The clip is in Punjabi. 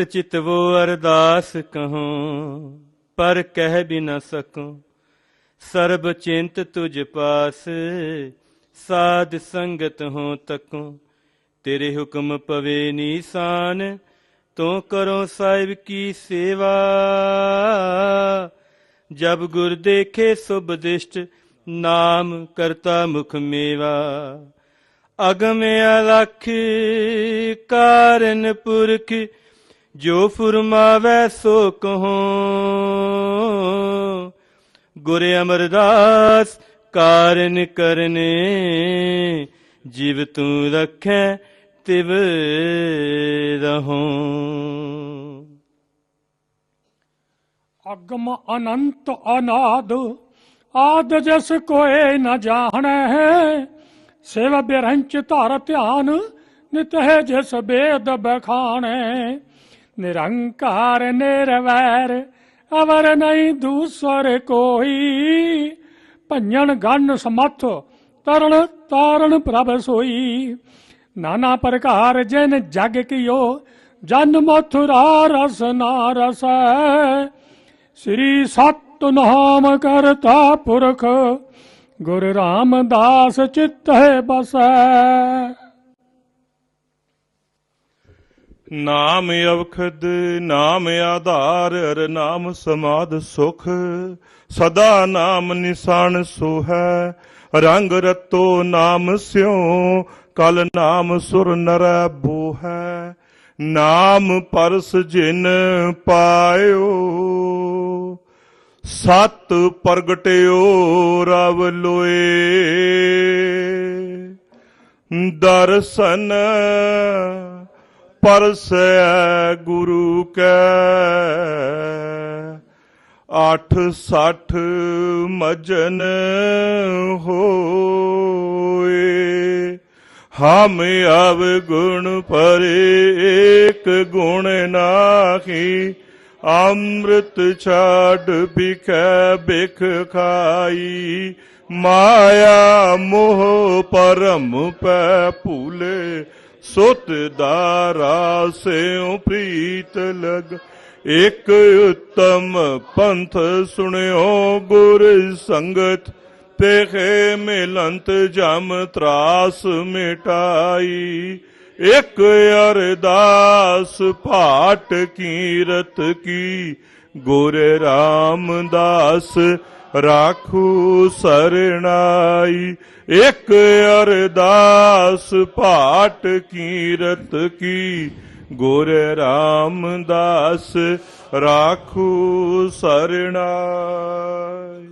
ਚਿਤ ਵੋ ਅਰਦਾਸ ਕਹੂੰ, ਪਰ ਕਹਿ ਵੀ ਨਾ ਸਕੂੰ। ਸਰਬ ਚਿੰਤ ਤੁਝ ਪਾਸ, ਸਾਧ ਸੰਗਤ ਹੋ ਤਕੂੰ। ਤੇਰੇ ਹੁਕਮ ਪਵੇ ਨੀਸਾਨ, ਤੂੰ ਕਰੋ ਸਾਹਿਬ ਕੀ ਸੇਵਾ। ਜਬ ਗੁਰ ਦੇਖੇ ਸੁਭ ਦਿਸ਼ਟ, ਨਾਮ ਕਰਤਾ ਮੁਖ ਮੇਵਾ। ਅਗਮ ਅਲਖ ਕਾਰਨ ਪੁਰਖ ਜੋ ਫੁਰਮਾਵੈ ਸੋ ਕਹੋ। ਗੁਰ ਅਮਰਦਾਸ ਕਾਰਨ ਕਰਨੇ, ਜੀਵ ਤੂੰ ਰਖੈ ਤਿਵ ਰਹੋ। ਅਗਮ ਅਨੰਤ ਅਨਾਦ, ਆਦ ਜਸ ਕੋਏ ਨ ਜਾਣੈ। ਹੈ ਸੇਵ ਬਿਰੰਚ ਧਾਰ ਧਿਆਨ ਨਿਤ ਹੈ ਜਿਸ ਬੇਦ ਬਖਾਣੈ। ਨਿਰੰਕਾਰ ਨਿਰਵੈਰ, ਅਵਰ ਨਹੀਂ ਦੂਸਰ ਕੋਈ। ਭੰਜਨ ਗਨ ਸਮਥ ਤਰਣ ਤਾਰਣ ਪ੍ਰਭ ਸੋਈ। ਨਾਨਾ ਪ੍ਰਕਾਰ ਜਿਨ ਜਗ ਕੀਓ, ਜਨ ਮਥੁਰਾ ਰਸ ਨਾ ਰਸੈ। ਸ੍ਰੀ ਸਤਨਾਮ ਕਰਤਾ ਪੁਰਖ, ਗੁਰ ਰਾਮਦਾਸ ਚਿਤਹਿ ਬਸੈ। ਨਾਮ ਅਵਖਦ, ਨਾਮ ਆਧਾਰ, ਅਰ ਨਾਮ ਸਮਾਦ ਸੁਖ। ਸਦਾ ਨਾਮ ਨਿਸ਼ਾਨ ਸੋਹੈ, ਰੰਗ ਰਤੋ ਨਾਮ ਸਿਉ, ਕਲ ਨਾਮ ਸੁਰ ਨਰ ਬੋਹੈ। ਨਾਮ ਪਰਸ ਜਿਨ ਪਾਇਓ, ਸਤ ਪ੍ਰਗਟਿਓ ਰਵ ਲੋਏ। ਦਰਸ਼ਨ ਪਰਸੈ ਗੁਰੂ ਕੈ। ਅੱਠ ਸੱਠ ਮਜਨ ਹੋਏ। ਹਮ ਅਵ ਗੁਣ ਪਰੇ ਏਕ ਗੁਣ ਨਾਹੀ। ਅੰਮ੍ਰਿਤ ਛਾੜ ਬਿਖੈ ਬਿਖ ਖਾਈ। ਮਾਇਆ ਮੋਹ ਪਰਮ ਪੈ ਭੂਲੇ। ਸੁਤ ਦਾਰਾ ਸਿਉ ਪ੍ਰੀਤ ਲਗ। ਇਕ ਉਤਮ ਪੰਥ ਸੁਣਿਓ ਗੁਰ ਸੰਗਤ ਤੇਖੇ ਮਿਲੰਤ ਜਮ ਤਰਾਸ ਮਿਟਾਈ। ਇਕ ਅਰਦਾਸ ਭਾਟ ਕੀਰਤ ਕੀ, ਗੁਰ ਰਾਮਦਾਸ ਰਾਖੂ ਸਰਣਾਈ ਇੱਕ ਅਰਦਾਸ ਭਾਟ ਕੀਰਤ ਕੀ। ਗੁਰ ਰਾਮਦਾਸ ਰਾਖੂ ਸਰਣਾਈ।